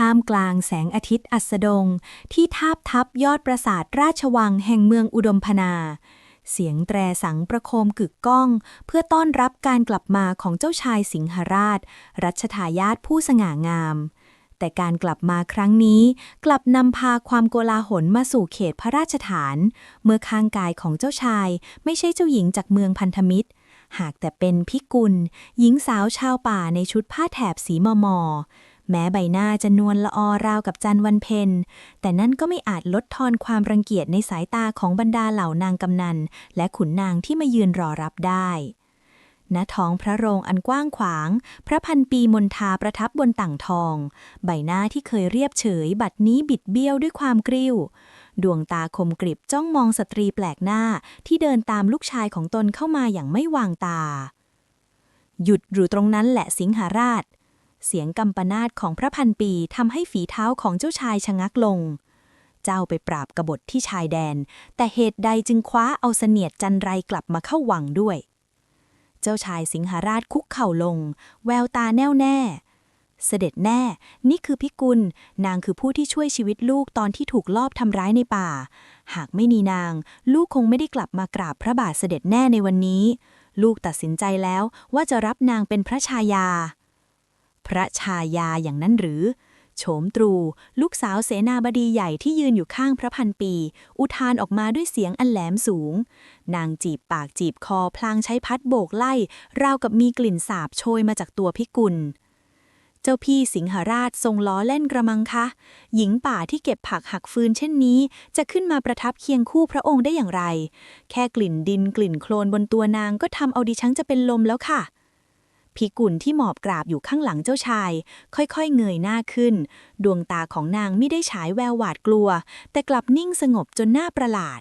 ท่ามกลางแสงอาทิตย์อัสดง ที่ทาบทับยอดปราสาทราชวังแห่งเมืองอุดมพนา เสียงแตรสังประโคมกึกก้อง เพื่อต้อนรับการกลับมาของเจ้าชายสิงหราช รัชทายาทผู้สง่างาม แต่การกลับมาครั้งนี้กลับนำพาความโกลาหลมาสู่เขตพระราชฐาน เมื่อข้างกายของเจ้าชาย ไม่ใช่เจ้าหญิงจากเมืองพันธมิตรหากแต่เป็นพิกุล หญิงสาวชาวป่าในชุดผ้าแถบสีมอมอ แม้ใบหน้าจะนวลละออราวกับจันวันเพ็ญแต่นั่นก็ไม่อาจลดทอนความรังเกียจในสายตาของบรรดาเหล่านางกำนัน และขุนนางที่มายืนรอรับได้ณท้องพระโรงอันกว้างขวาง พระพันปีมนทาประทับบนต่างทอง ใบหน้าที่เคยเรียบเฉย บัดนี้บิดเบี้ยวด้วยความกริ้ว ดวงตาคมกริบจ้องมองสตรีแปลกหน้าที่เดินตามลูกชายของตนเข้ามาอย่างไม่วางตา หยุดอยู่ตรงนั้นแหละสิงหาราช เสียงกำปนาตของพระพันปีทำให้ฝีเท้าของเจ้าชายชะงักลง เจ้าไปปราบกบฏที่ชายแดน แต่เหตุใดจึงคว้าเอาเสนียดจันไรกลับมาเข้าวังด้วย เจ้าชายสิงหราชคุกเข่าลง แววตาแน่วแน่ เสด็จแน่ นี่คือพิกุล นางคือผู้ที่ช่วยชีวิตลูกตอนที่ถูกลอบทำร้ายในป่า หากไม่มีนาง ลูกคงไม่ได้กลับมากราบพระบาทเสด็จแน่ในวันนี้ ลูกตัดสินใจแล้วว่าจะรับนางเป็นพระชายา พระชายาอย่างนั้นหรือ โฉมตรู ลูกสาวเสนาบดีใหญ่ที่ยืนอยู่ข้างพระพันปี อุทานออกมาด้วยเสียงอันแหลมสูง นางจีบปากจีบคอพลางใช้พัดโบกไล่ ราวกับมีกลิ่นสาบโชยมาจากตัวพิกุลเจ้าพี่สิงหราชทรงล้อเล่นกระมังคะ หญิงป่าที่เก็บผักหักฟืนเช่นนี้ จะขึ้นมาประทับเคียงคู่พระองค์ได้อย่างไร แค่กลิ่นดินกลิ่นโคลนบนตัวนางก็ทำเอาดิฉันจะเป็นลมแล้วค่ะ พิกุลที่หมอบกราบอยู่ข้างหลังเจ้าชาย ค่อยๆ เงยหน้าขึ้น ดวงตาของนางไม่ได้ฉายแววหวาดกลัว แต่กลับนิ่งสงบจนน่าประหลาด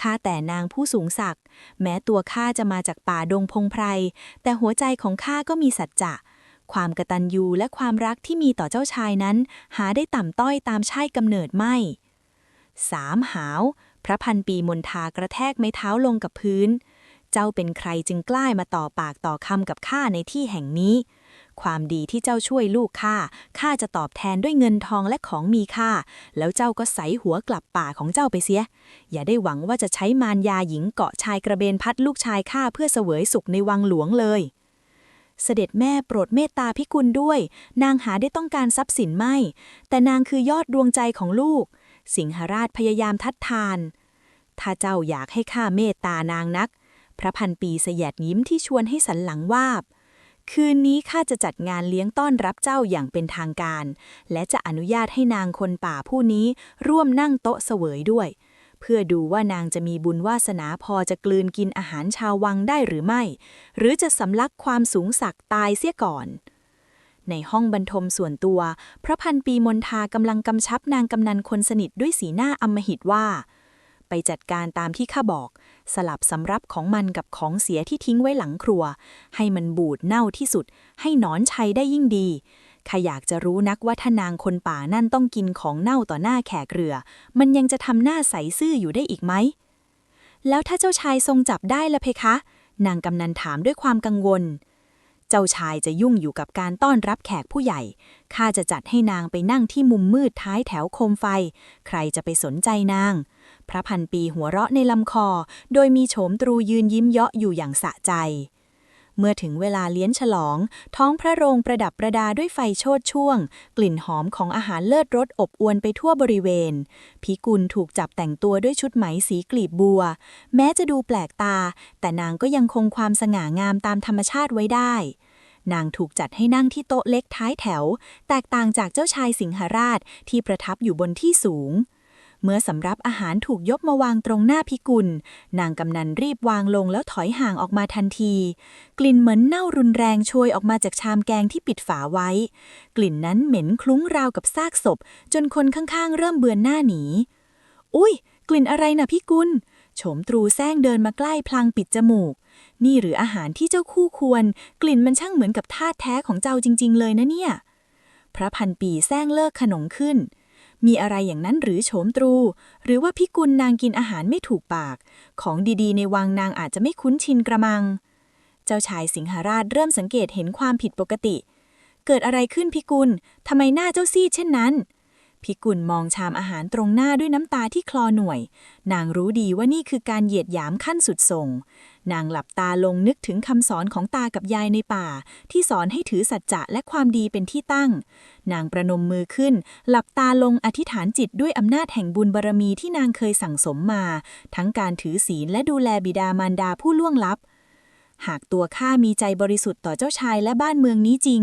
ข้าแต่นางผู้สูงศักดิ์แม้ตัวข้าจะมาจากป่าดงพงไพร แต่หัวใจของข้าก็มีสัจจะ ความกตัญญูและความรักที่มีต่อเจ้าชายนั้น หาได้ต่ำต้อยตามชายกำเนิดไม่สามหาว พระพันปีมนทากระแทกไม้เท้าลงกับพื้น เจ้าเป็นใครจึงกล้ามาต่อปากต่อคำกับข้าในที่แห่งนี้ ความดีที่เจ้าช่วยลูกข้า ข้าจะตอบแทนด้วยเงินทองและของมีค่า แล้วเจ้าก็ใสหัวกลับป่าของเจ้าไปเสีย อย่าได้หวังว่าจะใช้มารยาหญิงเกาะชายกระเบนพัดลูกชายข้าเพื่อเสวยสุขในวังหลวงเลย เสด็จแม่โปรดเมตตาพิกุลด้วย นางหาได้ต้องการทรัพย์สินไม่ แต่นางคือยอดดวงใจของลูก สิงหราชพยายามทัดทานถ้าเจ้าอยากให้ข้าเมตตานางนัก พระพันปีเสยดยิ้มที่ชวนให้สันหลังวาบ คืนนี้ข้าจะจัดงานเลี้ยงต้อนรับเจ้าอย่างเป็นทางการ และจะอนุญาตให้นางคนป่าผู้นี้ร่วมนั่งโต๊ะเสวยด้วย เพื่อดูว่านางจะมีบุญวาสนาพอจะกลืนกินอาหารชาววังได้หรือไม่ หรือจะสำลักความสูงสักตายเสียก่อนในห้องบรรทมส่วนตัว พระพันปีมนทากำลังกำชับนางกำนันคนสนิทด้วยสีหน้าอำมหิตว่า ไปจัดการตามที่ข้าบอก สลับสำรับของมันกับของเสียที่ทิ้งไว้หลังครัว ให้มันบูดเน่าที่สุด ให้หนอนชัยได้ยิ่งดีข้าอยากจะรู้นักว่าถ้านางคนป่านั่นต้องกินของเน่าต่อหน้าแขกเรือ มันยังจะทำหน้าใสซื่ออยู่ได้อีกไหม แล้วถ้าเจ้าชายทรงจับได้ละเพคะ นางกำนันถามด้วยความกังวล เจ้าชายจะยุ่งอยู่กับการต้อนรับแขกผู้ใหญ่ ข้าจะจัดให้นางไปนั่งที่มุมมืดท้ายแถวโคมไฟ ใครจะไปสนใจนาง พระพันปีหัวเราะในลำคอ โดยมีโฉมตรูยืนยิ้มเยาะอยู่อย่างสะใจ เมื่อถึงเวลาเลี้ยงฉลอง ท้องพระโรงประดับประดาด้วยไฟโชดช่วง กลิ่นหอมของอาหารเลิศรสอบอวนไปทั่วบริเวณ พิกุลถูกจับแต่งตัวด้วยชุดไหมสีกลีบบัว แม้จะดูแปลกตา แต่นางก็ยังคงความสง่างามตามธรรมชาติไว้ได้นางถูกจัดให้นั่งที่โต๊ะเล็กท้ายแถว แตกต่างจากเจ้าชายสิงหราชที่ประทับอยู่บนที่สูง เมื่อสำรับอาหารถูกยกมาวางตรงหน้าพิกุล นางกำนันรีบวางลงแล้วถอยห่างออกมาทันที กลิ่นเหมือนเน่ารุนแรงโชยออกมาจากชามแกงที่ปิดฝาไว้ กลิ่นนั้นเหม็นคลุ้งราวกับซากศพ จนคนข้างๆ เริ่มเบือนหน้าหนี อุ้ย กลิ่นอะไรนะพี่กุลโฉมตรูแซงเดินมาใกล้พลางปิดจมูก นี่หรืออาหารที่เจ้าคู่ควร กลิ่นมันช่างเหมือนกับทาสแท้ของเจ้าจริง ๆ เลยนะเนี่ย พระพันปีแซงเลิกขนงขึ้น มีอะไรอย่างนั้นหรือโฉมตรู หรือว่าพิกุลนางกินอาหารไม่ถูกปาก ของดีๆ ในวังนางอาจจะไม่คุ้นชินกระมัง เจ้าชายสิงหราชเริ่มสังเกตเห็นความผิดปกติ เกิดอะไรขึ้นพิกุลทำไมหน้าเจ้าซีดเช่นนั้นพิกุลมองชามอาหารตรงหน้าด้วยน้ำตาที่คลอหน่วย นางรู้ดีว่านี่คือการเหยียดหยามขั้นสุดส่ง นางหลับตาลงนึกถึงคำสอนของตากับยายในป่า ที่สอนให้ถือสัจจะและความดีเป็นที่ตั้ง นางประนมมือขึ้น หลับตาลงอธิษฐานจิตด้วยอำนาจแห่งบุญบารมีที่นางเคยสั่งสมมา ทั้งการถือศีลและดูแลบิดามารดาผู้ล่วงลับหากตัวข้ามีใจบริสุทธิ์ต่อเจ้าชายและบ้านเมืองนี้จริง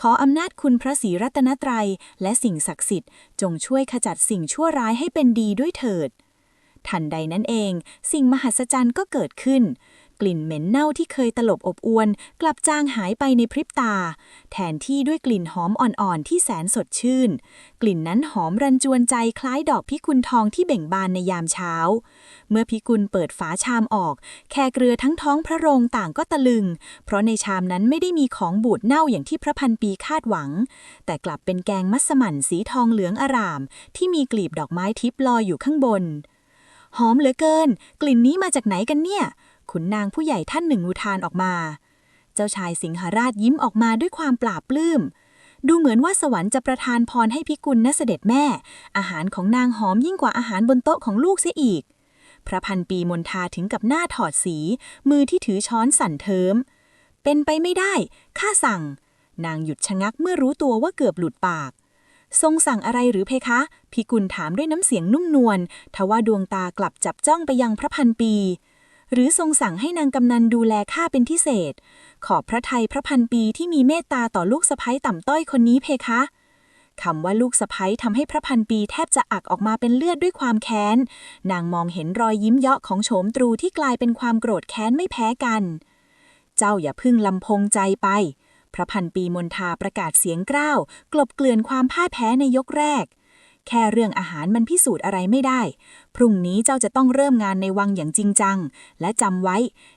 ขออำนาจคุณพระศรีรัตนตรัย และสิ่งศักดิ์สิทธิ์ จงช่วยขจัดสิ่งชั่วร้ายให้เป็นดีด้วยเถิด ทันใดนั้นเอง สิ่งมหัศจรรย์ก็เกิดขึ้น กลิ่นเหม็นเน่าที่เคยตลบอบอวน กลับจางหายไปในพริบตา แทนที่ด้วยกลิ่นหอมอ่อนๆ ที่แสนสดชื่น กลิ่นนั้นหอมรันจวนใจคล้ายดอกพิกุลทองที่เบ่งบานในยามเช้า เมื่อพิกุลเปิดฝาชามออกแค่เกลือทั้งท้องพระโรงต่างก็ตะลึง เพราะในชามนั้นไม่ได้มีของบูดเน่าอย่างที่พระพันปีคาดหวัง แต่กลับเป็นแกงมัสมั่นสีทองเหลืองอร่าม ที่มีกลีบดอกไม้ทิพย์ลอยอยู่ข้างบน หอมเหลือเกิน กลิ่นนี้มาจากไหนกันเนี่ย ขุนนางผู้ใหญ่ท่านหนึ่งอุทานออกมา เจ้าชายสิงหราชยิ้มออกมาด้วยความปราบปลื้ม ดูเหมือนว่าสวรรค์จะประทานพรให้พิกุลนะเสด็จแม่ อาหารของนางหอมยิ่งกว่าอาหารบนโต๊ะของลูกเสียอีก พระพันปีมนทาถึงกับหน้าถอดสี มือที่ถือช้อนสั่นเทิม เป็นไปไม่ได้ ข้าสั่ง นางหยุดชะงักเมื่อรู้ตัวว่าเกือบหลุดปาก ทรงสั่งอะไรหรือเพคะ พิกุลถามด้วยน้ำเสียงนุ่มนวลทว่าดวงตากลับจับจ้องไปยังพระพันปี หรือทรงสั่งให้นางกำนันดูแลข้าเป็นพิเศษ ขอบพระทัยพระพันปีที่มีเมตตาต่อลูกสะใภ้ต่ำต้อยคนนี้เพคะคำว่าลูกสะใภ้ทำให้พระพันปีแทบจะอักออกมาเป็นเลือดด้วยความแค้น นางมองเห็นรอยยิ้มเยาะของโฉมตรูที่กลายเป็นความโกรธแค้นไม่แพ้กัน เจ้าอย่าพึ่งลำพงใจไป พระพันปีมนทาประกาศเสียงกล้าว กลบเกลื่อนความพ่ายแพ้ในยกแรก แค่เรื่องอาหารมันพิสูจน์อะไรไม่ได้ พรุ่งนี้เจ้าจะต้องเริ่มงานในวังอย่างจริงจัง และจำไว้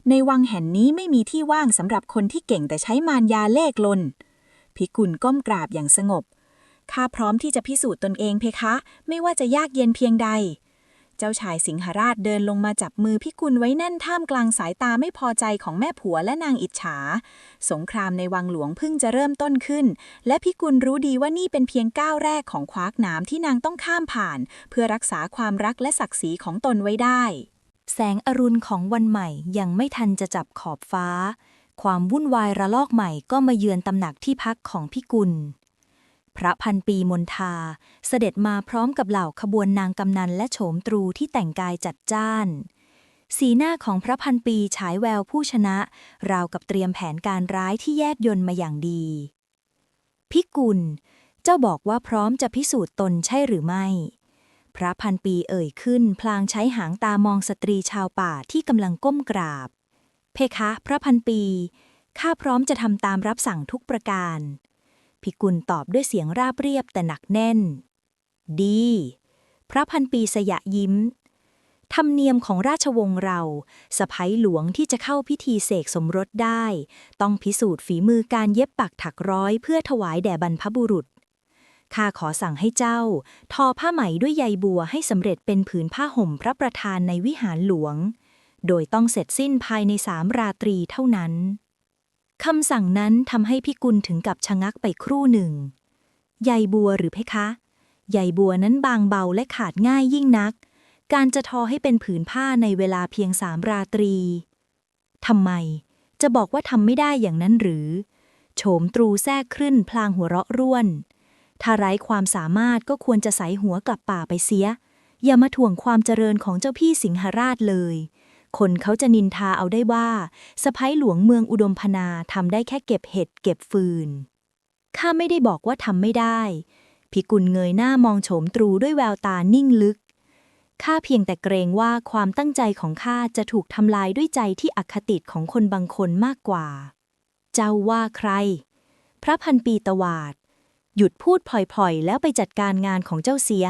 ในวังแห่งนี้ไม่มีที่ว่างสำหรับคนที่เก่งแต่ใช้มารยาเล่กลน พิกุลก้มกราบอย่างสงบข้าพร้อมที่จะพิสูจน์ตนเองเพคะ ไม่ว่าจะยากเย็นเพียงใด เจ้าชายสิงหราชเดินลงมาจับมือพิกุลไว้แน่นท่ามกลางสายตาไม่พอใจของแม่ผัวและนางอิจฉา สงครามในวังหลวงเพิ่งจะเริ่มต้นขึ้น และพิกุลรู้ดีว่านี่เป็นเพียงก้าวแรกของคว้ากหนามที่นางต้องข้ามผ่าน เพื่อรักษาความรักและศักดิ์ศรีของตนไว้ได้ แสงอรุณของวันใหม่ยังไม่ทันจะจับขอบฟ้า ความวุ่นวายระลอกใหม่ก็มาเยือนตำหนักที่พักของพิกุล พระพันปีมนทา เสด็จมาพร้อมกับเหล่าขบวนนางกำนันและโฉมตรูที่แต่งกายจัดจ้าน สีหน้าของพระพันปีฉายแววผู้ชนะ ราวกับเตรียมแผนการร้ายที่แยกยนต์มาอย่างดี พิกุล เจ้าบอกว่าพร้อมจะพิสูจน์ตนใช่หรือไม่ พระพันปีเอ่ยขึ้น พลางใช้หางตามองสตรีชาวป่าที่กำลังก้มกราบ เพคะ พระพันปีข้าพร้อมจะทำตามรับสั่งทุกประการ พิกุลตอบด้วยเสียงราบเรียบแต่หนักแน่น ดี พระพันปีสยะยิ้ม ธรรมเนียมของราชวงศ์เราสะพ้ยหลวงที่จะเข้าพิธีเสกสมรสได้ ต้องพิสูจน์ฝีมือการเย็บปักถักร้อยเพื่อถวายแด่บรรพบุรุษข้าขอสั่งให้เจ้า ทอผ้าไหมด้วยใยบัวให้สำเร็จเป็นผืนผ้าห่มพระประธานในวิหารหลวง โดยต้องเสร็จสิ้นภายในสามราตรีเท่านั้น คำสั่งนั้นทำให้พิกุลถึงกับชะงักไปครู่หนึ่ง ใยบัวหรือเพคะ ใยบัวนั้นบางเบาและขาดง่ายยิ่งนัก การจะทอให้เป็นผืนผ้าในเวลาเพียงสามราตรี ทำไม จะบอกว่าทำไม่ได้อย่างนั้นหรือ โฉมตรูแทรกขึ้นพลางหัวเราะร่วน ถ้าไร้ความสามารถก็ควรจะใส่หัวกลับป่าไปเสีย อย่ามาถ่วงความเจริญของเจ้าพี่สิงหราชเลย คนเขาจะนินทาเอาได้ว่าสะพ้ยหลวงเมืองอุดมพนาทำได้แค่เก็บเห็ดเก็บฟืน ข้าไม่ได้บอกว่าทำไม่ได้ พิกุลเงยหน้ามองโฉมตรูด้วยแววตานิ่งลึก ข้าเพียงแต่เกรงว่าความตั้งใจของข้าจะถูกทำลายด้วยใจที่อคติของคนบางคนมากกว่า เจ้าว่าใคร พระพันปีตวาด หยุดพูดพล่อยๆ แล้วไปจัดการงานของเจ้าเสีย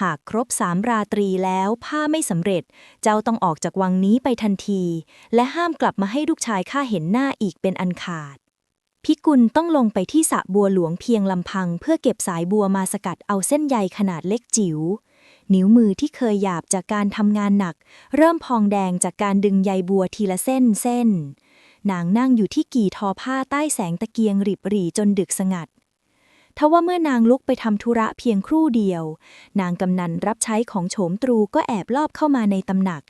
หากครบสามราตรีแล้วผ้าไม่สำเร็จ เจ้าต้องออกจากวังนี้ไปทันที และห้ามกลับมาให้ลูกชายข้าเห็นหน้าอีกเป็นอันขาด พิกุลต้องลงไปที่สระบัวหลวงเพียงลำพัง เพื่อเก็บสายบัวมาสกัดเอาเส้นใยขนาดเล็กจิ๋วนิ้วมือที่เคยหยาบจากการทำงานหนัก เริ่มพองแดงจากการดึงใยบัวทีละเส้นเส้นนางนั่งอยู่ที่กี่ทอผ้าใต้แสงตะเกียงริบหรี่จนดึกสงัด ทว่าเมื่อนางลุกไปทำธุระเพียงครู่เดียว นางกำนันรับใช้ของโฉมตรูก็แอบลอบเข้ามาในตำหนัก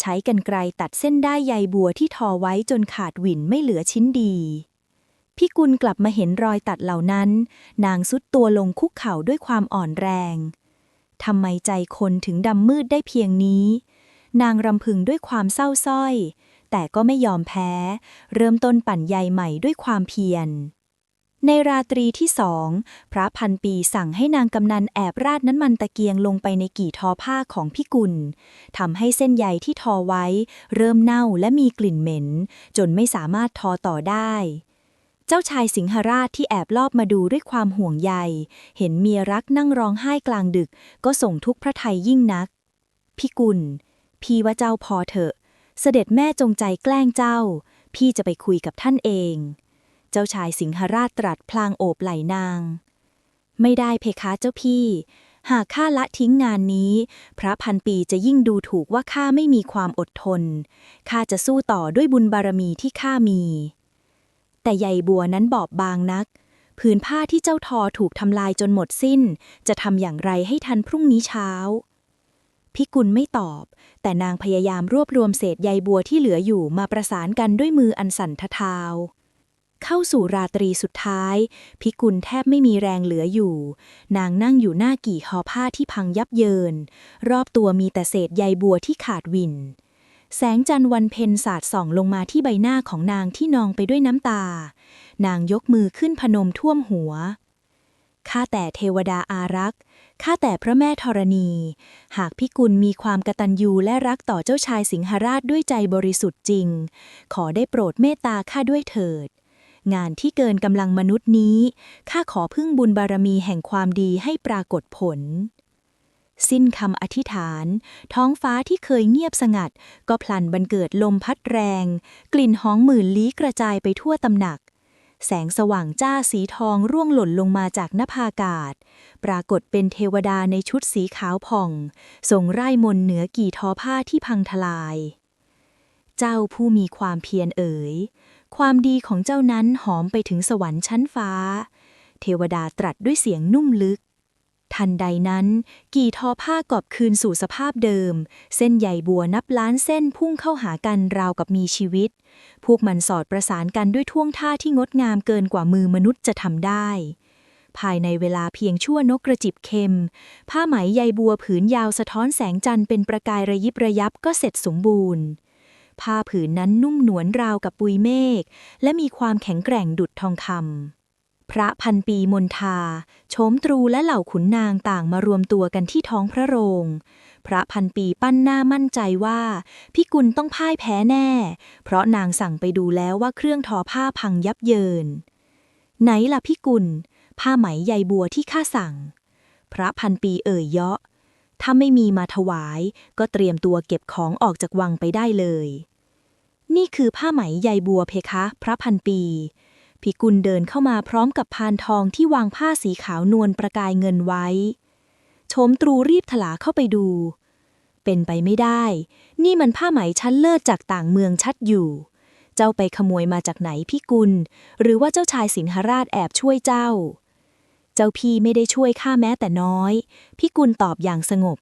ใช้กันไกรตัดเส้นได้ใยบัวที่ทอไว้จนขาดหวินไม่เหลือชิ้นดีพี่กุลกลับมาเห็นรอยตัดเหล่านั้น นางสุดตัวลงคุกเข่าด้วยความอ่อนแรงทำไมใจคนถึงดำมืดได้เพียงนี้ นางรำพึงด้วยความเศร้าส้อย แต่ก็ไม่ยอมแพ้ เริ่มต้นปั่นใยใหม่ด้วยความเพียร ในราตรีที่สองพระพันปีสั่งให้นางกำนันแอบราดน้ำมันตะเกียงลงไปในกี่ทอผ้าของพี่กุลทำให้เส้นใยที่ทอไว้ เริ่มเน่าและมีกลิ่นเหม็น จนไม่สามารถทอต่อได้ เจ้าชายสิงหราชที่แอบลอบมาดูด้วยความห่วงใย เห็นเมียรักนั่งร้องไห้กลางดึก ก็ส่งทุกข์พระทัยยิ่งนัก พี่กุลพี่ว่าเจ้าพอเถอะ เสด็จแม่จงใจแกล้งเจ้า พี่จะไปคุยกับท่านเอง เจ้าชายสิงหราชตรัสพลางโอบไหลนาง ไม่ได้เพคะเจ้าพี่ หากข้าละทิ้งงานนี้ พระพันปีจะยิ่งดูถูกว่าข้าไม่มีความอดทน ข้าจะสู้ต่อด้วยบุญบารมีที่ข้ามี แต่ใยบัวนั้นบอบบางนัก ผืนผ้าที่เจ้าทอถูกทำลายจนหมดสิ้น จะทำอย่างไรให้ทันพรุ่งนี้เช้าพิกุลไม่ตอบ แต่นางพยายามรวบรวมเศษใยบัวที่เหลืออยู่มาประสานกันด้วยมืออันสั่นทะเทาว เข้าสู่ราตรีสุดท้าย พิกุลแทบไม่มีแรงเหลืออยู่ นางนั่งอยู่หน้ากี่หอผ้าที่พังยับเยิน รอบตัวมีแต่เศษใยบัวที่ขาดวิน แสงจันทร์วันเพ็ญสาดส่องลงมาที่ใบหน้าของนางที่นองไปด้วยน้ำตา นางยกมือขึ้นพนมท่วมหัวข้าแต่เทวดาอารักษ์ข้าแต่พระแม่ธรณี หากพิกุลมีความกตัญญูและรักต่อเจ้าชายสิงหราชด้วยใจบริสุทธิ์จริง ขอได้โปรดเมตตาข้าด้วยเถิด งานที่เกินกำลังมนุษย์นี้ ข้าขอพึ่งบุญบารมีแห่งความดีให้ปรากฏผล สิ้นคำอธิษฐาน ท้องฟ้าที่เคยเงียบสงัด ก็พลันบันเกิดลมพัดแรง กลิ่นหอมหมื่นลี้กระจายไปทั่วตำหนัก แสงสว่างจ้าสีทองร่วงหล่นลงมาจากนภาอากาศ ปรากฏเป็นเทวดาในชุดสีขาวผ่องทรงไร่มนเหนือกี่ทอผ้าที่พังทลายเจ้าผู้มีความเพียรเอ๋ย ความดีของเจ้านั้นหอมไปถึงสวรรค์ชั้นฟ้า เทวดาตรัสด้วยเสียงนุ่มลึก ทันใดนั้น กี่ทอผ้ากอบคืนสู่สภาพเดิม เส้นใยบัวนับล้านเส้นพุ่งเข้าหากันราวกับมีชีวิต พวกมันสอดประสานกันด้วยท่วงท่าที่งดงามเกินกว่ามือมนุษย์จะทำได้ภายในเวลาเพียงชั่วนกกระจิบเข็ม ผ้าไหมใยบัวผืนยาวสะท้อนแสงจันทร์เป็นประกายระยิบระยับก็เสร็จสมบูรณ์ ผ้าผืนนั้นนุ่มหนวนราวกับปุยเมฆ และมีความแข็งแกร่งดุดทองคำ พระพันปีมนทา โฉมตรูและเหล่าขุนนางต่างมารวมตัวกันที่ท้องพระโรง พระพันปีปั้นหน้ามั่นใจว่าพิกุลต้องพ่ายแพ้แน่ เพราะนางสั่งไปดูแล้วว่าเครื่องทอผ้าพังยับเยิน ไหนล่ะพิกุล ผ้าไหมใยบัวที่ข้าสั่ง พระพันปีเอ่ยเยาะถ้าไม่มีมาถวายก็เตรียมตัวเก็บของออกจากวังไปได้เลย นี่คือผ้าไหมใยบัวเพคะ พระพันปีพิกุลเดินเข้ามาพร้อมกับพานทองที่วางผ้าสีขาวนวลประกายเงินไว้โฉมตรูรีบถลาเข้าไปดู เป็นไปไม่ได้ นี่มันผ้าไหมชั้นเลิศจากต่างเมืองชัดอยู่ เจ้าไปขโมยมาจากไหนพี่กุล หรือว่าเจ้าชายสิงหราชแอบช่วยเจ้า เจ้าพี่ไม่ได้ช่วยข้าแม้แต่น้อย พี่กุลตอบอย่างสงบ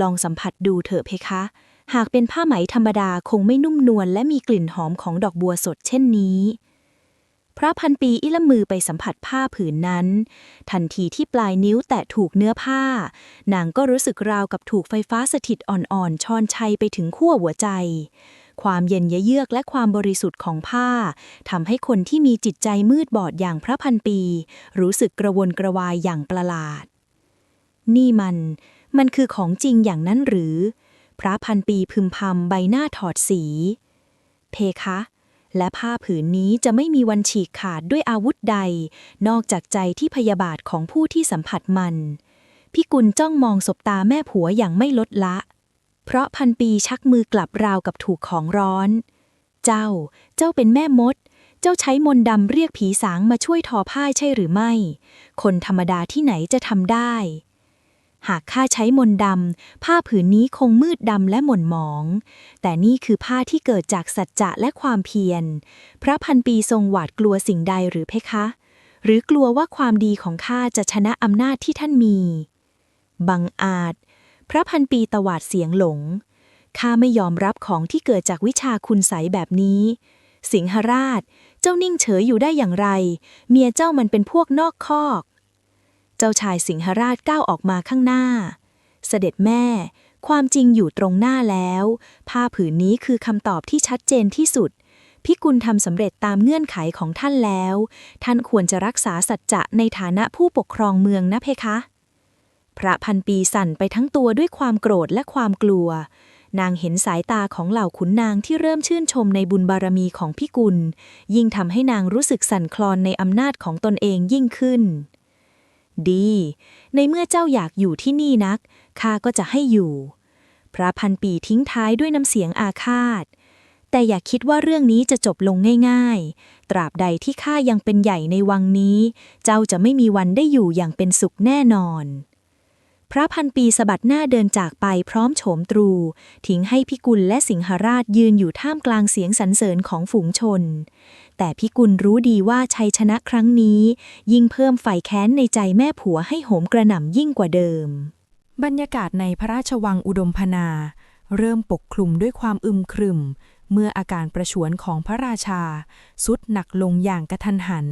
ลองสัมผัสดูเถอะเพคะ หากเป็นผ้าไหมธรรมดาคงไม่นุ่มนวลและมีกลิ่นหอมของดอกบัวสดเช่นนี้ พระพันปีอิละมือไปสัมผัสผ้าผืนนั้น ทันทีที่ปลายนิ้วแตะถูกเนื้อผ้า นางก็รู้สึกราวกับถูกไฟฟ้าสถิตอ่อนๆชอนชัยไปถึงขั้วหัวใจ ความเย็นยะเยือกและความบริสุทธิ์ของผ้าทำให้คนที่มีจิตใจมืดบอดอย่างพระพันปี รู้สึกกระวนกระวายอย่างประหลาด นี่มัน มันคือของจริงอย่างนั้นหรือ พระพันปีพึมพำใบหน้าถอดสี เพคะ และผ้าผืนนี้จะไม่มีวันฉีกขาดด้วยอาวุธใด นอกจากใจที่พยาบาทของผู้ที่สัมผัสมันพี่กุลจ้องมองสบตาแม่ผัวอย่างไม่ลดละ เพราะพันปีชักมือกลับราวกับถูกของร้อน เจ้า เจ้าเป็นแม่มด เจ้าใช้มนต์ดำเรียกผีสางมาช่วยทอผ้าใช่หรือไม่ คนธรรมดาที่ไหนจะทำได้ หากข้าใช้มนต์ดำ ผ้าผืนนี้คงมืดดำและหม่นหมอง แต่นี่คือผ้าที่เกิดจากสัจจะและความเพียร พระพันปีทรงหวาดกลัวสิ่งใดหรือเพคะ หรือกลัวว่าความดีของข้าจะชนะอำนาจที่ท่านมี บังอาจ พระพันปีตวาดเสียงหลง ข้าไม่ยอมรับของที่เกิดจากวิชาคุณใสยแบบนี้ สิงหราช เจ้านิ่งเฉยอยู่ได้อย่างไร เมียเจ้ามันเป็นพวกนอกคอก จ้าชายสิงหราชก้าวออกมาข้างหน้า เสด็จแม่ ความจริงอยู่ตรงหน้าแล้ว ผ้าผืนนี้คือคำตอบที่ชัดเจนที่สุด พิกุลทำสำเร็จตามเงื่อนไขของท่านแล้ว ท่านควรจะรักษาสัจจะในฐานะผู้ปกครองเมืองนะเพคะ พระพันปีสั่นไปทั้งตัวด้วยความโกรธและความกลัว นางเห็นสายตาของเหล่าขุนนางที่เริ่มชื่นชมในบุญบารมีของพิกุล ยิ่งทำให้นางรู้สึกสั่นคลอนในอำนาจของตนเองยิ่งขึ้น ดี ในเมื่อเจ้าอยากอยู่ที่นี่นัก ข้าก็จะให้อยู่ พระพันปีทิ้งท้ายด้วยน้ำเสียงอาฆาต แต่อย่าคิดว่าเรื่องนี้จะจบลงง่าย ๆ ตราบใดที่ข้ายังเป็นใหญ่ในวังนี้ เจ้าจะไม่มีวันได้อยู่อย่างเป็นสุขแน่นอน พระพันปีสะบัดหน้าเดินจากไปพร้อมโฉมตรู ทิ้งให้พิกุลและสิงหราชยืนอยู่ท่ามกลางเสียงสรรเสริญของฝูงชน แต่พิกุลรู้ดีว่าชัยชนะครั้งนี้ ยิ่งเพิ่มไฟแค้นในใจแม่ผัวให้โหมกระหน่ำยิ่งกว่าเดิม บรรยากาศในพระราชวังอุดมพนา เริ่มปกคลุมด้วยความอึมครึม เมื่ออาการประชวนของพระราชาสุดหนักลงอย่างกระทันหัน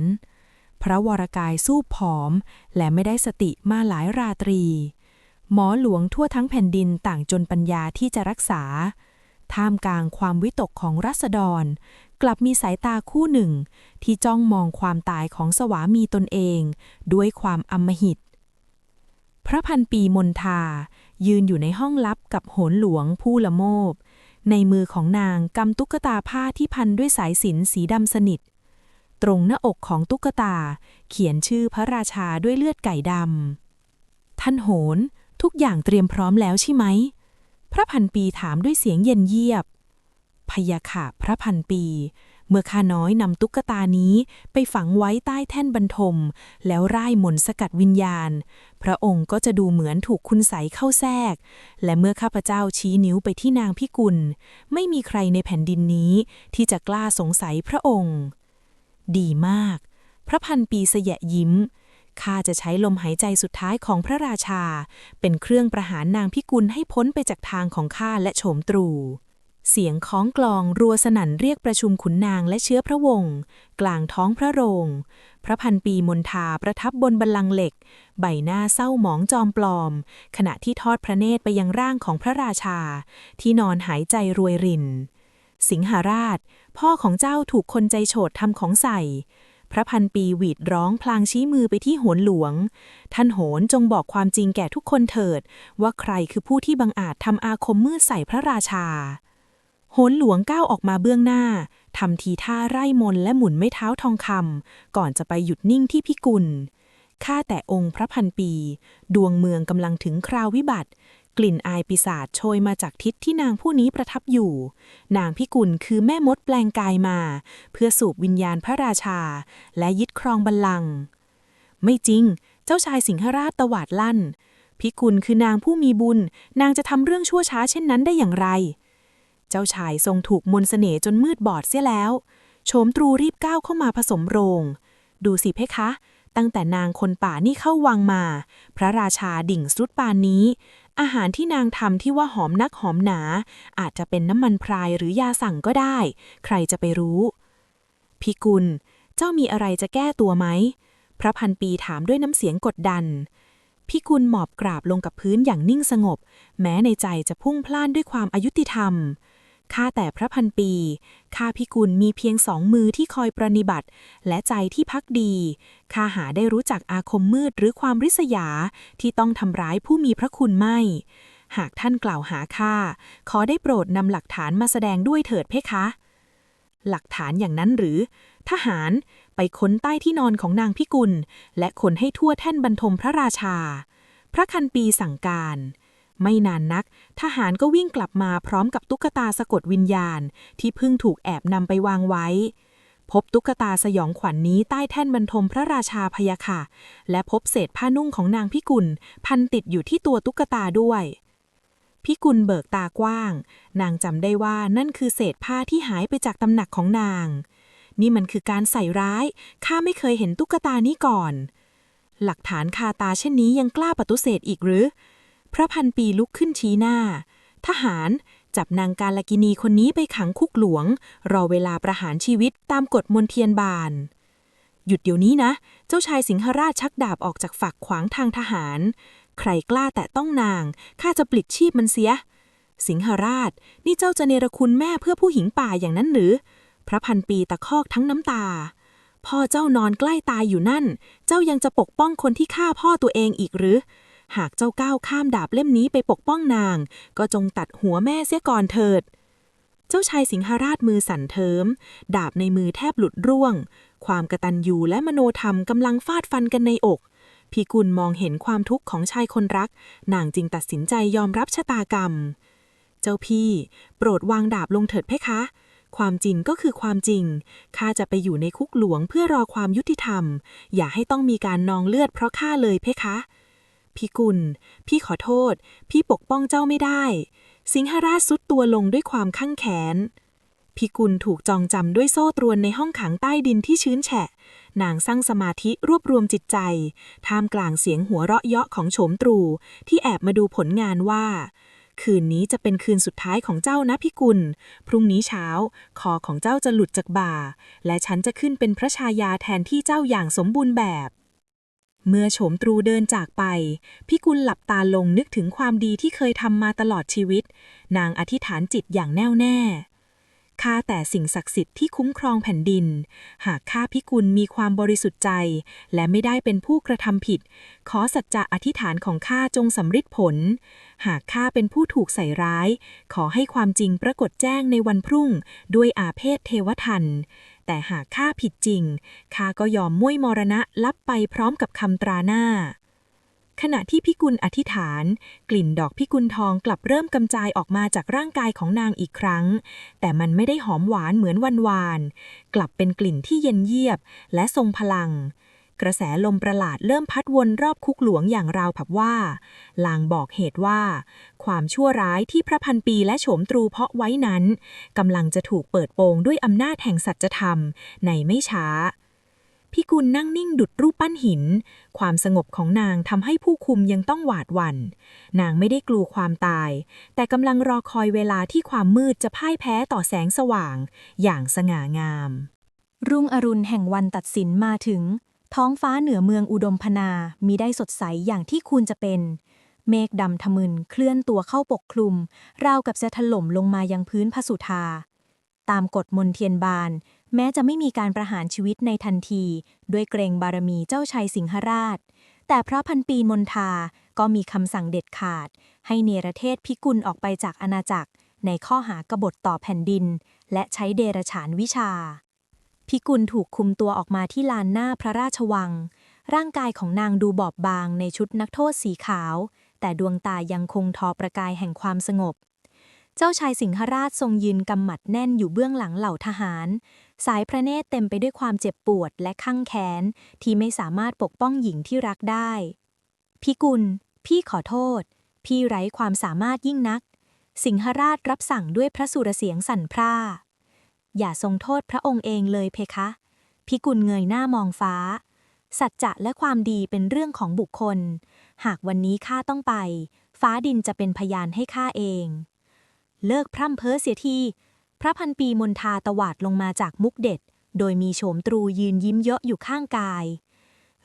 พระวรกายสู้ผอม และไม่ได้สติมาหลายราตรี หมอหลวงทั่วทั้งแผ่นดินต่างจนปัญญาที่จะรักษาท่ามกลางความวิตกของรัษฎร กลับมีสายตาคู่หนึ่ง ที่จ้องมองความตายของสวามีตนเอง ด้วยความอำมหิต พระพันปีมนทา ยืนอยู่ในห้องลับกับโหนหลวงผู้ละโมบ ในมือของนางกำตุ๊กตาผ้าที่พันด้วยสายสินสีดำสนิท ตรงหน้าอกของตุ๊กตา เขียนชื่อพระราชาด้วยเลือดไก่ดำท่านโหนทุกอย่างเตรียมพร้อมแล้วใช่ไหม พระพันปีถามด้วยเสียงเย็นเยียบ พยาค่ะพระพันปี เมื่อข้าน้อยนำตุ๊กตานี้ไปฝังไว้ใต้แท่นบรรทม แล้วร่ายมนสกัดวิญญาณ พระองค์ก็จะดูเหมือนถูกคุณใสเข้าแทรก และเมื่อข้าพเจ้าชี้นิ้วไปที่นางพิกุล ไม่มีใครในแผ่นดินนี้ ที่จะกล้าสงสัยพระองค์ ดีมาก พระพันปีเสยะยิ้มข้าจะใช้ลมหายใจสุดท้ายของพระราชา เป็นเครื่องประหารนางพิกุลให้พ้นไปจากทางของข้าและโฉมตรู เสียงคล้องกลองรัวสนั่นเรียกประชุมขุนนางและเชื้อพระวงศ์กลางท้องพระโรง พระพันปีมนทาประทับบนบัลลังก์เหล็ก ใบหน้าเศร้าหมองจอมปลอม ขณะที่ทอดพระเนตรไปยังร่างของพระราชา ที่นอนหายใจรวยริน สิงหาราช พ่อของเจ้าถูกคนใจโฉดทำของใส่พระพันปีหวีดร้องพลางชี้มือไปที่โหนหลวง ท่านโหนจงบอกความจริงแก่ทุกคนเถิด ว่าใครคือผู้ที่บังอาจทำอาคมมืดใส่พระราชา โหนหลวงก้าวออกมาเบื้องหน้าทำทีท่าไร่มนและหมุนไม้เท้าทองคำก่อนจะไปหยุดนิ่งที่พิกุล ข้าแต่องค์พระพันปี ดวงเมืองกำลังถึงคราววิบัติ กลิ่นอายปีศาจโชยมาจากทิศที่นางผู้นี้ประทับอยู่ นางพิกุลคือแม่มดแปลงกายมา เพื่อสูบวิญญาณพระราชา และยึดครองบัลลังก์ไม่จริง เจ้าชายสิงหราชตวาดลั่น พิกุลคือนางผู้มีบุญ นางจะทำเรื่องชั่วช้าเช่นนั้นได้อย่างไร เจ้าชายทรงถูกมนต์เสน่ห์จนมืดบอดเสียแล้ว โฉมตรูรีบก้าวเข้ามาผสมโรง ดูสิเพคะ ตั้งแต่นางคนป่านี่เข้าวังมา พระราชาดิ่งสุดปานนี้ อาหารที่นางทำที่ว่าหอมนักหอมหนา อาจจะเป็นน้ำมันพรายหรือยาสั่งก็ได้ ใครจะไปรู้พิกุล เจ้ามีอะไรจะแก้ตัวไหม พระพันปีถามด้วยน้ำเสียงกดดันพิกุลหมอบกราบลงกับพื้นอย่างนิ่งสงบ แม้ในใจจะพุ่งพล่านด้วยความอายุติธรรม ข้าแต่พระพันปี ข้าพิกุลมีเพียงสองมือที่คอยประนิบัติ และใจที่พักดี ข้าหาได้รู้จักอาคมมืดหรือความริษยาที่ต้องทำร้ายผู้มีพระคุณไม่ หากท่านกล่าวหาข้า ขอได้โปรดนำหลักฐานมาแสดงด้วยเถิดเพคะ หลักฐานอย่างนั้นหรือ ทหารไปค้นใต้ที่นอนของนางพิกุล และขนให้ทั่วแท่นบรรทมพระราชา พระคันปีสั่งการ ไม่นานนัก ทหารก็วิ่งกลับมาพร้อมกับตุ๊กตาสะกดวิญญาณ ที่เพิ่งถูกแอบนำไปวางไว้ พบตุ๊กตาสยองขวัญนนี้ใต้แท่นบรรทมพระราชาพยาค่ะ และพบเศษผ้านุ่งของนางพิกุล พันติดอยู่ที่ตัวตุ๊กตาด้วยพิกุลเบิกตากว้าง นางจำได้ว่านั่นคือเศษผ้าที่หายไปจากตำหนักของนาง นี่มันคือการใส่ร้าย ข้าไม่เคยเห็นตุ๊กตานี้ก่อน หลักฐานคาตาเช่นนี้ยังกล้าปฏิเสธอีกหรือ พระพันปีลุกขึ้นชี้หน้า ทหารจับนางการลกินีคนนี้ไปขังคุกหลวง รอเวลาประหารชีวิตตามกฎมนเทียนบาน หยุดเดี๋ยวนี้นะ เจ้าชายสิงหราชชักดาบออกจากฝักขวางทางทหาร ใครกล้าแตะต้องนาง ข้าจะปลิดชีพมันเสีย สิงหราช นี่เจ้าจะเนรคุณแม่เพื่อผู้หญิงป่าอย่างนั้นหรือ พระพันปีตะคอกทั้งน้ำตา พ่อเจ้านอนใกล้ตายอยู่นั่น เจ้ายังจะปกป้องคนที่ฆ่าพ่อตัวเองอีกหรือ หากเจ้าก้าวข้ามดาบเล่มนี้ไปปกป้องนาง ก็จงตัดหัวแม่เสียก่อนเถิด เจ้าชายสิงหราชมือสั่นเทิม ดาบในมือแทบหลุดร่วง ความกระตันยูและมโนธรรมกำลังฟาดฟันกันในอกพี่กุลมองเห็นความทุกข์ของชายคนรัก นางจึงตัดสินใจยอมรับชะตากรรม เจ้าพี่ โปรดวางดาบลงเถิดเพคะ ความจริงก็คือความจริง ข้าจะไปอยู่ในคุกหลวงเพื่อรอความยุติธรรม อย่าให้ต้องมีการนองเลือดเพราะข้าเลยเพคะ พี่กุล พี่ขอโทษ พี่ปกป้องเจ้าไม่ได้ สิงหราชสุดตัวลงด้วยความข้างแขนพี่กุลถูกจองจำด้วยโซ่ตรวนในห้องขังใต้ดินที่ชื้นแฉะ นางสร้างสมาธิรวบรวมจิตใจ ท่ามกลางเสียงหัวเราะเยาะของโฉมตรู ที่แอบมาดูผลงานว่า คืนนี้จะเป็นคืนสุดท้ายของเจ้านะพี่กุล พรุ่งนี้เช้า คอของเจ้าจะหลุดจากบ่า และฉันจะขึ้นเป็นพระชายาแทนที่เจ้าอย่างสมบูรณ์แบบ เมื่อโฉมตรูเดินจากไปพี่กุลหลับตาลงนึกถึงความดีที่เคยทำมาตลอดชีวิต นางอธิษฐานจิตอย่างแน่วแน่ข้าแต่สิ่งศักดิ์สิทธิ์ที่คุ้มครองแผ่นดิน หากข้าพิกุลมีความบริสุทธิ์ใจ และไม่ได้เป็นผู้กระทำผิด ขอสัจจะอธิษฐานของข้าจงสำฤทธิ์ผล หากข้าเป็นผู้ถูกใส่ร้าย ขอให้ความจริงปรากฏแจ้งในวันพรุ่ง ด้วยอาเพศเทวทัน แต่หากข้าผิดจริงข้าก็ยอมมุ่ยมรณะลับไปพร้อมกับคำตราหน้า ขณะที่พิกุลอธิษฐาน กลิ่นดอกพิกุลทองกลับเริ่มกำจายออกมาจากร่างกายของนางอีกครั้ง แต่มันไม่ได้หอมหวานเหมือนวันวาน กลับเป็นกลิ่นที่เย็นเยียบและทรงพลัง กระแสลมประหลาดเริ่มพัดวนรอบคุกหลวงอย่างราวผับว่า ลางบอกเหตุว่า ความชั่วร้ายที่พระพันปีและโฉมตรูเพาะไว้นั้นกำลังจะถูกเปิดโปงด้วยอำนาจแห่งสัจธรรมในไม่ช้าพี่กุลนั่งนิ่งดุดรูปปั้นหิน ความสงบของนางทำให้ผู้คุมยังต้องหวาดหวัน่น นางไม่ได้กลัวความตาย แต่กำลังรอคอยเวลาที่ความมืดจะพ่ายแพ้ต่อแสงสว่าง อย่างสง่างาม รุ่งอรุณแห่งวันตัดสินมาถึง ท้องฟ้าเหนือเมืองอุดมพนามีได้สดใสอย่างที่ควรจะเป็น เมฆดำทะมึนเคลื่อนตัวเข้าปกคลุม ราวกับจะถล่มลงมายังพื้นพสุธา ตามกฎมนเทียนบาน แม้จะไม่มีการประหารชีวิตในทันที ด้วยเกรงบารมีเจ้าชัยสิงหราช แต่พระพันปีมนทาก็มีคำสั่งเด็ดขาด ให้เนรเทศพิกุลออกไปจากอาณาจักร ในข้อหากบฏต่อแผ่นดิน และใช้เดรฉานวิชา พิกุลถูกคุมตัวออกมาที่ลานหน้าพระราชวัง ร่างกายของนางดูบอบบางในชุดนักโทษสีขาว แต่ดวงตายังคงทอประกายแห่งความสงบ เจ้าชายสิงหราชทรงยืนกำหมัดแน่นอยู่เบื้องหลังเหล่าทหาร สายพระเนตรเต็มไปด้วยความเจ็บปวดและข้างแค้น ที่ไม่สามารถปกป้องหญิงที่รักได้ พิกุล พี่ขอโทษ พี่ไร้ความสามารถยิ่งนัก สิงหราชรับสั่งด้วยพระสุรเสียงสั่นพร่า อย่าทรงโทษพระองค์เองเลยเพคะ พิกุลเงยหน้ามองฟ้า สัจจะและความดีเป็นเรื่องของบุคคล หากวันนี้ข้าต้องไป ฟ้าดินจะเป็นพยานให้ข้าเอง เลิกพร่ำเพ้อเสียที พระพันปีมนทาตวาดลงมาจากมุกเด็ด โดยมีโฉมตรูยืนยิ้มเยาะอยู่ข้างกาย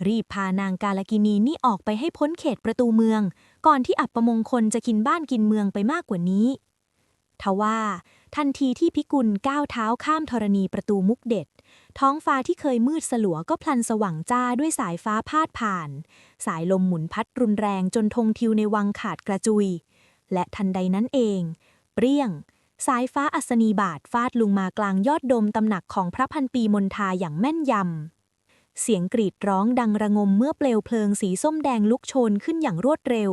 รีบพานางกาลกินีนี่ออกไปให้พ้นเขตประตูเมือง ก่อนที่อับประมงคลจะกินบ้านกินเมืองไปมากกว่านี้ ทว่าทันทีที่พิกุลก้าวเท้าข้ามธรณีประตูมุกเด็ด ท้องฟ้าที่เคยมืดสลัวก็พลันสว่างจ้าด้วยสายฟ้าพาดผ่าน สายลมหมุนพัดรุนแรงจนธงทิวในวังขาดกระจุย และทันใดนั้นเอง เปรี้ยง สายฟ้าอัศนีบาทฟาดลงมากลางยอดดมตำหนักของพระพันปีมนทาอย่างแม่นยำ เสียงกรีดร้องดังระงมเมื่อเปลวเพลิงสีส้มแดงลุกโชนขึ้นอย่างรวดเร็ว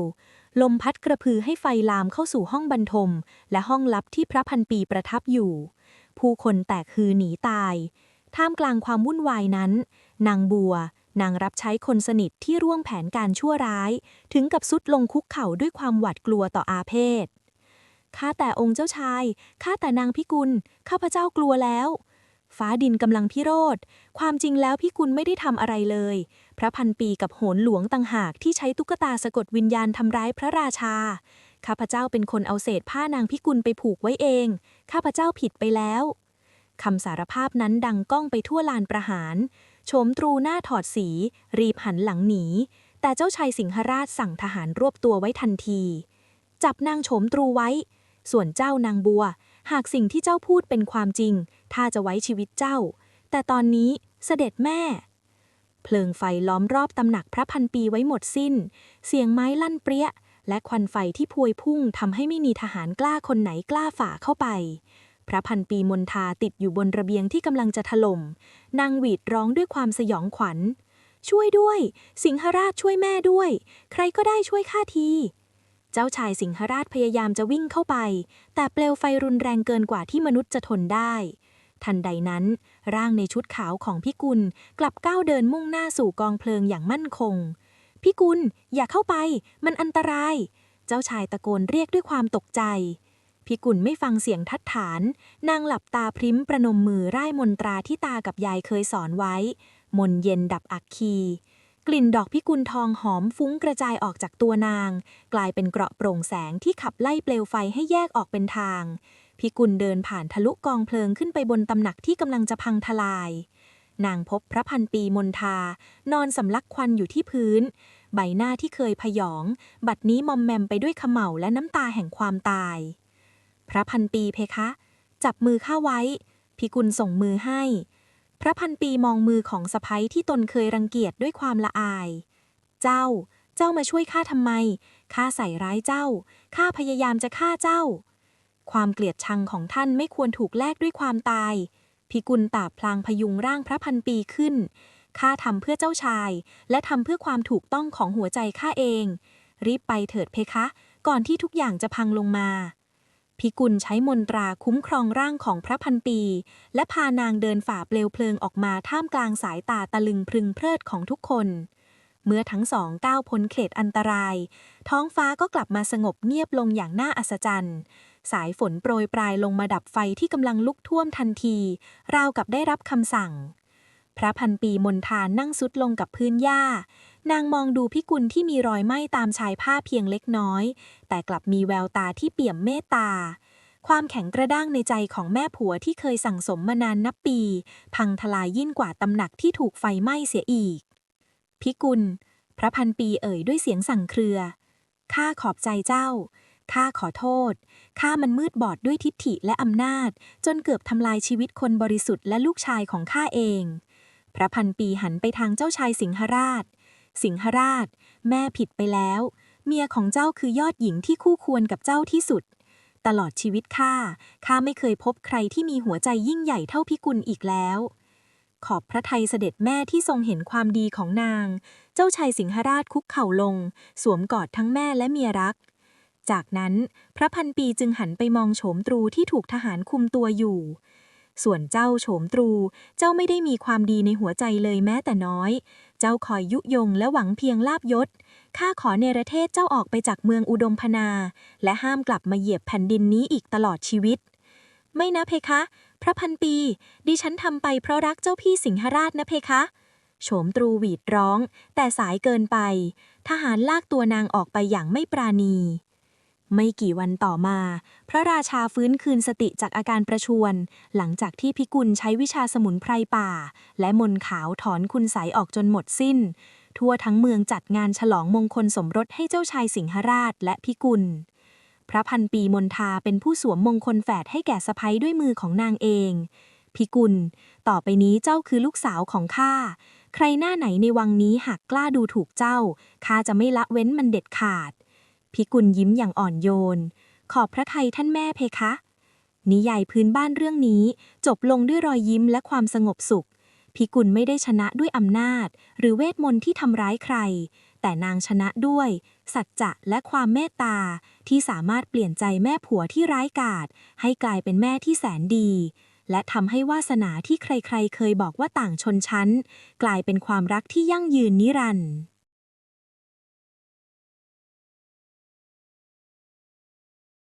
ลมพัดกระพือให้ไฟลามเข้าสู่ห้องบรรทม และห้องลับที่พระพันปีประทับอยู่ ผู้คนแตกฮือหนีตาย ท่ามกลางความวุ่นวายนั้น นางบัว นางรับใช้คนสนิทที่ร่วงแผนการชั่วร้าย ถึงกับสุดลงคุกเข่าด้วยความหวาดกลัวต่ออาเพศข้าแต่องค์เจ้าชาย ข้าแต่นางพิกุล ข้าพเจ้ากลัวแล้ว ฟ้าดินกำลังพิโรธ ความจริงแล้วพี่กุลไม่ได้ทำอะไรเลย พระพันปีกับโหนหลวงต่างหากที่ใช้ตุ๊กตาสะกดวิญญาณทำร้ายพระราชา ข้าพเจ้าเป็นคนเอาเศษผ้านางพิกุลไปผูกไว้เอง ข้าพเจ้าผิดไปแล้วคำสารภาพนั้นดังก้องไปทั่วลานประหาร โฉมตรูหน้าถอดสี รีบหันหลังหนี แต่เจ้าชายสิงหราชสั่งทหารรวบตัวไว้ทันที จับนางโฉมตรูไว้ ส่วนเจ้านางบัว หากสิ่งที่เจ้าพูดเป็นความจริง ถ้าจะไว้ชีวิตเจ้า แต่ตอนนี้เสด็จแม่ เพลิงไฟล้อมรอบตำหนักพระพันปีไว้หมดสิ้น เสียงไม้ลั่นเปรี้ย และควันไฟที่พวยพุ่งทำให้ไม่มีทหารกล้าคนไหนกล้าฝ่าเข้าไป พระพันปีมนทาติดอยู่บนระเบียงที่กำลังจะถล่มนางหวีดร้องด้วยความสยองขวัญ ช่วยด้วย สิงหราชช่วยแม่ด้วย ใครก็ได้ช่วยข้าทีเจ้าชายสิงหราชพยายามจะวิ่งเข้าไป แต่เปลวไฟรุนแรงเกินกว่าที่มนุษย์จะทนได้ ทันใดนั้น ร่างในชุดขาวของพิกุลกลับก้าวเดินมุ่งหน้าสู่กองเพลิงอย่างมั่นคงพิกุลอย่าเข้าไป มันอันตราย เจ้าชายตะโกนเรียกด้วยความตกใจพิกุลไม่ฟังเสียงทัดฐาน นางหลับตาพริ้มประนมมือร่ายมนตราที่ตากับยายเคยสอนไว้ มนเย็นดับอักคีกลิ่นดอกพิกุลทองหอมฟุ้งกระจายออกจากตัวนาง กลายเป็นเกราะโปร่งแสงที่ขับไล่เปลวไฟให้แยกออกเป็นทาง พิกุลเดินผ่านทะลุกองเพลิงขึ้นไปบนตำหนักที่กำลังจะพังทลาย นางพบพระพันปีมนทา นอนสำลักควันอยู่ที่พื้น ใบหน้าที่เคยพยอง บัดนี้มอมแมมไปด้วยขม่าและน้ำตาแห่งความตาย พระพันปีเพคะ จับมือข้าไว้ พิกุลส่งมือให้ พระพันปีมองมือของสะพ้ยที่ตนเคยรังเกียจด้วยความละอาย เจ้า เจ้ามาช่วยข้าทำไมข้าใส่ร้ายเจ้าข้าพยายามจะฆ่าเจ้า ความเกลียดชังของท่านไม่ควรถูกแลกด้วยความตาย พิกุลตาพลางพยุงร่างพระพันปีขึ้น ข้าทำเพื่อเจ้าชาย และทำเพื่อความถูกต้องของหัวใจข้าเอง รีบไปเถิดเพคะ ก่อนที่ทุกอย่างจะพังลงมา พิกุลใช้มนตราคุ้มครองร่างของพระพันปี และพานางเดินฝ่าเปลวเพลิงออกมาท่ามกลางสายตาตะลึงพรึงเพลิดของทุกคนเมื่อทั้งสองก้าวพ้นเขตอันตราย ท้องฟ้าก็กลับมาสงบเงียบลงอย่างน่าอัศจรรย์ สายฝนโปรยปลายลงมาดับไฟที่กำลังลุกท่วมทันที ราวกับได้รับคำสั่ง พระพันปีมนทานนั่งซุดลงกับพื้นหญ้า นางมองดูพิกุลที่มีรอยไหม้ตามชายผ้าเพียงเล็กน้อย แต่กลับมีแววตาที่เปี่ยมเมตตา ความแข็งกระด้างในใจของแม่ผัวที่เคยสั่งสมมานานนับปี พังทลายยิ่งกว่าตำหนักที่ถูกไฟไหม้เสียอีก พิกุล พระพันปีเอ่ยด้วยเสียงสั่งเครือข้าขอบใจเจ้า ข้าขอโทษ ข้ามันมืดบอดด้วยทิฐิและอำนาจ จนเกือบทำลายชีวิตคนบริสุทธิ์และลูกชายของข้าเอง พระพันปีหันไปทางเจ้าชายสิงหราช สิงหราช แม่ผิดไปแล้ว เมียของเจ้าคือยอดหญิงที่คู่ควรกับเจ้าที่สุด ตลอดชีวิตข้า ข้าไม่เคยพบใครที่มีหัวใจยิ่งใหญ่เท่าพิกุลอีกแล้ว ขอบพระทัยเสด็จแม่ที่ทรงเห็นความดีของนาง เจ้าชายสิงหราชคุกเข่าลง สวมกอดทั้งแม่และเมียรัก จากนั้นพระพันปีจึงหันไปมองโฉมตรูที่ถูกทหารคุมตัวอยู่ ส่วนเจ้าโฉมตรูเจ้าไม่ได้มีความดีในหัวใจเลยแม้แต่น้อย เจ้าคอยยุยงและหวังเพียงลาบยศ ข้าขอเนรเทศเจ้าออกไปจากเมืองอุดมพนา และห้ามกลับมาเหยียบแผ่นดินนี้อีกตลอดชีวิต ไม่นะเพคะ พระพันปี ดิฉันทำไปเพราะรักเจ้าพี่สิงหราชนะเพคะโฉมตรูหวีดร้อง แต่สายเกินไป ทหารลากตัวนางออกไปอย่างไม่ปราณี ไม่กี่วันต่อมา พระราชาฟื้นคืนสติจากอาการประชวรหลังจากที่พิกุลใช้วิชาสมุนไพรป่า และมนขาวถอนคุณใสยออกจนหมดสิ้น ทั่วทั้งเมืองจัดงานฉลองมงคลสมรสให้เจ้าชายสิงหราชและพิกุล พระพันปีมนทาเป็นผู้สวมมงคลแฝดให้แก่สะพ้ยด้วยมือของนางเอง พิกุล ต่อไปนี้เจ้าคือลูกสาวของข้าใครหน้าไหนในวังนี้หากกล้าดูถูกเจ้าข้าจะไม่ละเว้นมันเด็ดขาด พิกุลยิ้มอย่างอ่อนโยน ขอบพระทัยท่านแม่เพคะ นิยายพื้นบ้านเรื่องนี้จบลงด้วยรอยยิ้มและความสงบสุข พิกุลไม่ได้ชนะด้วยอำนาจ หรือเวทมนต์ที่ทำร้ายใคร แต่นางชนะด้วย สัจจะและความเมตตา ที่สามารถเปลี่ยนใจแม่ผัวที่ร้ายกาจให้กลายเป็นแม่ที่แสนดีและทำให้วาสนาที่ใครๆ เคยบอกว่าต่างชนชั้น กลายเป็นความรักที่ยั่งยืนนิรันดร์